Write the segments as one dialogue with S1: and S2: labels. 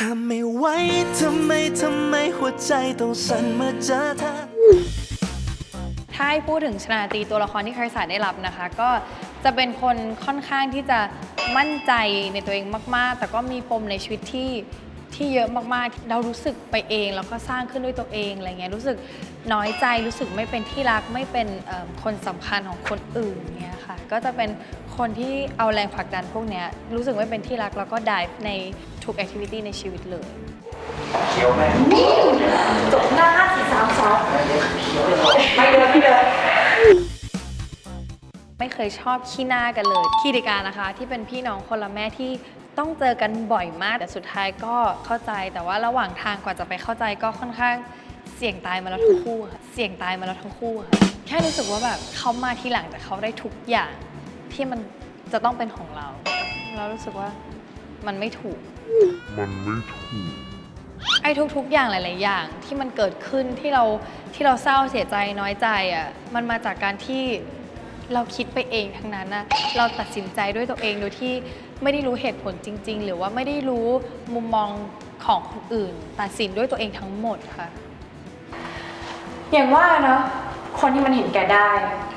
S1: ห้ามไม่ไหวทำไมทำไมหัวใจต้องสั่นเมื่อเจอเธอ
S2: ถ้าให้พูดถึงชนาตีตัวละครที่คาริสาได้รับนะคะ ก็จะเป็นคนค่อนข้างที่จะมั่นใจในตัวเองมาก ๆ แต่ก็มีปมในชีวิตที่ที่เยอะมากๆ เรารู้สึกไปเองแล้วก็สร้างขึ้นด้วยตัวเองอะไรเงี้ยรู้สึกน้อยใจรู้สึกไม่เป็นที่รักไม่เป็นเอิ่มคนสำคัญของคนอื่นเงี้ยค่ะก็จะเป็นคนที่เอาแรงผลักดันพวกเนี้ยรู้สึกไม่เป็นที่รักแล้วก็ดิฟใน ทุกแอคทิวิตี้ในชีวิตเลย
S3: จบหน้าห้าสี่สามสองไม่เดินไม่เดิน
S2: ไม่เคยชอบขี้หน้ากันเลยคีริการนะคะ ที่เป็นพี่น้องคนละแม่ที่ต้องเจอกันบ่อยมาก แต่สุดท้ายก็เข้าใจแต่ว่าระหว่างทางกว่าจะไปเข้าใจก็ค่อนข้างเสี่ยงตายมาแล้วทั้งคู่ค่ะเสี่ยงตายมาแล้วทั้งคู่ค่ะแค่รู้สึกว่าแบบเขามาทีหลังแต่เขาได้ทุกอย่างที่มันจะต้องเป็นของเรา เรารู้สึกว่า มันไม่ถูก
S4: มันไม่ถูก
S2: ไอ้ทุกๆ อย่างหลาย ๆ อย่างที่มันเกิดขึ้นที่เราที่เราเศร้าเสียใจน้อยใจอะมันมาจากการที่เราคิดไปเองทั้งนั้นนะเราตัดสินใจด้วยตัวเองโดยที่ไม่ได้รู้เหตุผลจริง ๆ หรือว่าไม่ได้รู้มุมมองของคนอื่น ตัดสินด้วยตัวเองทั้งหมดค่ะ
S3: อย่างว่าเนาะคนที่มันเห็นแก่ได้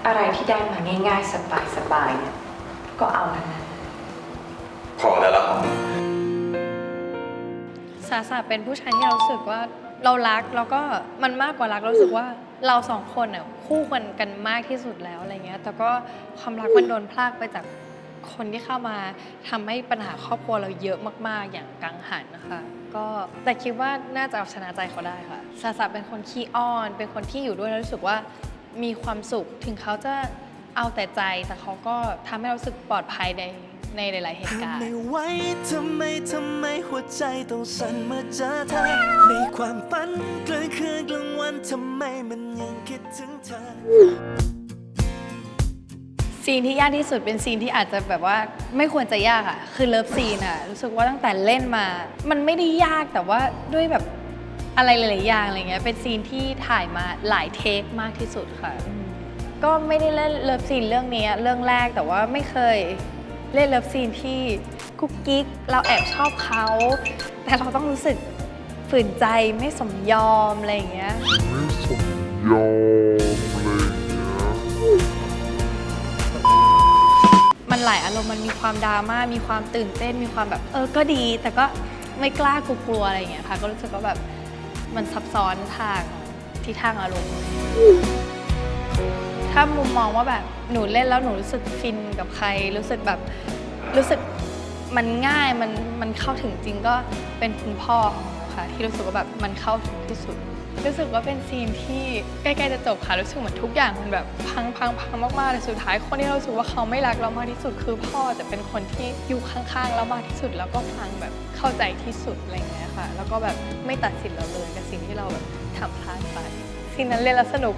S3: อะไรที่ได้มาง่าย ๆ สบายๆเนี่ยก็เอาทั้งนั้น
S5: พอแล้วล่ะ
S2: สาสาเป็นผู้ชายที่เรารู้สึกว่าเรารักแล้วก็มันมากกว่ารักเรารู้สึกว่าเราสองคนน่ะคู่ควรกันมากที่สุดแล้วอะไรเงี้ย แต่ก็ความรักมันโดนพลากไปจากคนที่เข้ามาทำให้ปัญหาครอบครัวเราเยอะมาก ๆ อย่างกังหันนะคะ ก็แต่คิดว่าน่าจะเอาชนะใจเขาได้ค่ะสาสาเป็นคนขี้อ้อน เป็นคนที่อยู่ด้วยแล้วรู้สึกว่ามีความสุขถึงเขาจะเอาแต่ใจแต่เขาก็ทำให้เราสึกปลอดภัยใน ในหลาย ๆ เหตุ
S1: ห้าม
S2: การณ์
S1: ไม่ไหวทำไมทำไมหัวใจต้องสั่นเมื่อเจอเธอ ในความฝันกลางคืนกลางวันทำไมมันยังคิดถึงเธอ
S2: ซีนที่ยากที่สุดเป็นซีนที่อาจจะแบบว่าไม่ควรจะยากอะคือเลิฟซีนอะรู้สึกว่าตั้งแต่เล่นมา มันไม่ได้ยากแต่ว่าด้วยแบบอะไรหลาย ๆ อย่างอะไรเงี้ยเป็นซีนที่ถ่ายมาหลายเทคมากที่สุดค่ะอืมก็ไม่ได้เล่นเลิฟซีนเรื่องนี้เรื่องแรกแต่ว่าไม่เคย เล่นเลิฟซีนที่กุ๊กกิ๊กเราแอบชอบเขา แต่เราต้องรู้สึกฝืนใจไม่สมยอม อะไรอย่างเงี้ย
S4: ไม่สมยอมเลย
S2: มันหลายอารมณ์มันมีความดราม่ามีความตื่นเต้นมีความแบบ เออก็ดี แต่ก็ไม่กล้ากลัวๆอะไรอย่างเงี้ยค่ะ ก็รู้สึกว่าแบบมันซับซ้อนทางที่ทางอารมณ์ ถ้ามุมมองว่าแบบหนูเล่นแล้วหนูรู้สึกฟินกับใคร รู้สึกแบบรู้สึกมันง่ายมันมันเข้าถึงจริงก็เป็นคุณพ่อของหนูค่ะ ที่รู้สึกว่าแบบมันเข้าถึงที่สุด รู้สึกว่าเป็นซีนที่ใกล้ๆจะจบค่ะรู้สึกเหมือนทุกอย่างมันแบบพังพังพังมากๆเลยสุดท้ายคนที่เราสึกว่าเขาไม่รักเรามากที่สุด คือพ่อจะเป็นคนที่อยู่ข้างๆเรามากที่สุด แล้วก็ฟังแบบเข้าใจที่สุดอะไรอย่างเงี้ยค่ะ แล้วก็แบบไม่ตัดสินเราเลยกับสิ่งที่เราแบบทำพลาดไปซีนนั้นเล่นแล้วสนุก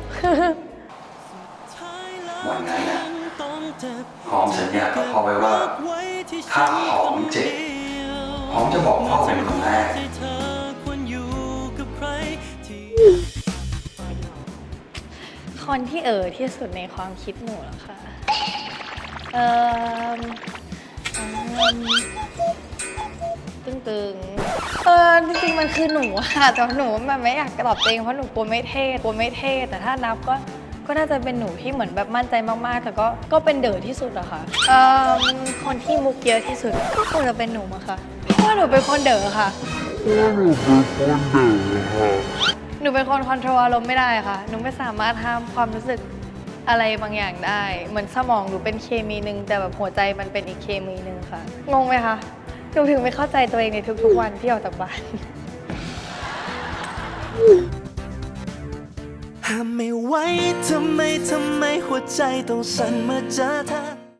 S5: วันนั้นน่ะหอมสัญญากับพ่อไว้ว่า ถ้าหอมเจ็บหอมจะบอกพ่อเป็นคนแรก
S2: คนที่เออที่สุดในความคิดหนูเหรอคะเออตึงตึงๆเออจริงๆมันคือหนูค่ะแต่หนูมันไม่อยากตอบตัวเองเพราะหนูกลัวไม่เท่กลัวไม่เท่แต่ถ้านับก็ ก็น่าจะเป็นหนูที่เหมือนแบบมั่นใจมากๆ แต่ก็ก็เป็นเด๋อที่สุดอะค่ะเออคนที่มุกเยอะที่สุดก็คงจะเป็นหนูอะค่ะเพราะว่าหนูเป็นคนเด๋อค่ะ
S4: ว่าหนูเป็นคนเดิมค่ะ
S2: หนูเป็นคนคอนโทรลอารมณ์ไม่ได้ค่ะ หนูไม่สามารถห้ามความรู้สึกอะไรบางอย่างได้ เหมือนสมองหนูเป็นเคมีหนึ่งแต่แบบหัวใจมันเป็นอีกเคมีหนึ่งค่ะ งงไหมคะ หนูถึงไม่เข้าใจตัวเองในทุกๆวันที่ออกจากบ้าน
S1: ห้ามไม่ไหวทำไมทำไมหัวใจต้องสั่นเมื่อเจอเธอ